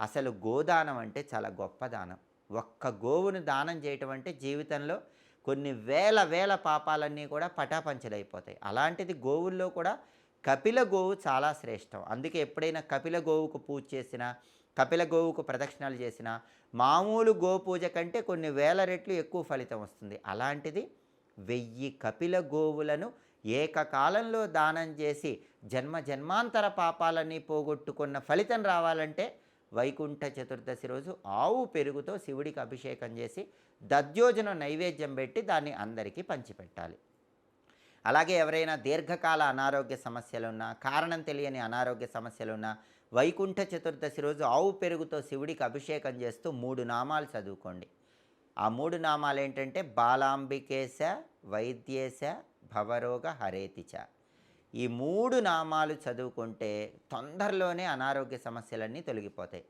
అసలు గోదానం అంటే చాలా గొప్ప దానం. ఒక్క గోవును దానం చేయటం అంటే జీవితంలో కొన్ని వేల వేల పాపాలన్నీ కూడా పటాపంచలైపోతాయి. అలాంటిది గోవుల్లో కూడా కపిల గోవు చాలా శ్రేష్టం. అందుకే ఎప్పుడైనా కపిల గోవుకు పూజ చేసినా కపిల గోవుకు ప్రదక్షిణాలు చేసినా మామూలు గోపూజ కంటే కొన్ని వేల రెట్లు ఎక్కువ ఫలితం వస్తుంది. అలాంటిది వెయ్యి కపిల గోవులను ఏకకాలంలో దానం చేసి జన్మ జన్మాంతర పాపాలన్నీ పోగొట్టుకున్న ఫలితం రావాలంటే వైకుంఠ చతుర్దశి రోజు ఆవు పెరుగుతో శివుడికి అభిషేకం చేసి దద్యోజన నైవేద్యం పెట్టి దాన్ని అందరికీ పంచిపెట్టాలి. అలాగే ఎవరైనా దీర్ఘకాల అనారోగ్య సమస్యలున్నా కారణం తెలియని అనారోగ్య సమస్యలున్నా వైకుంఠ చతుర్దశి రోజు ఆవు పెరుగుతో శివుడికి అభిషేకం చేస్తూ మూడు నామాలు చదువుకోండి. ఆ మూడు నామాలు ఏంటంటే బాలాంబికేశ వైద్యేశ భవరోగ హరేతిచ. ఈ మూడు నామాలు చదువుకుంటే తొందరలోనే అనారోగ్య సమస్యలన్నీ తొలగిపోతాయి.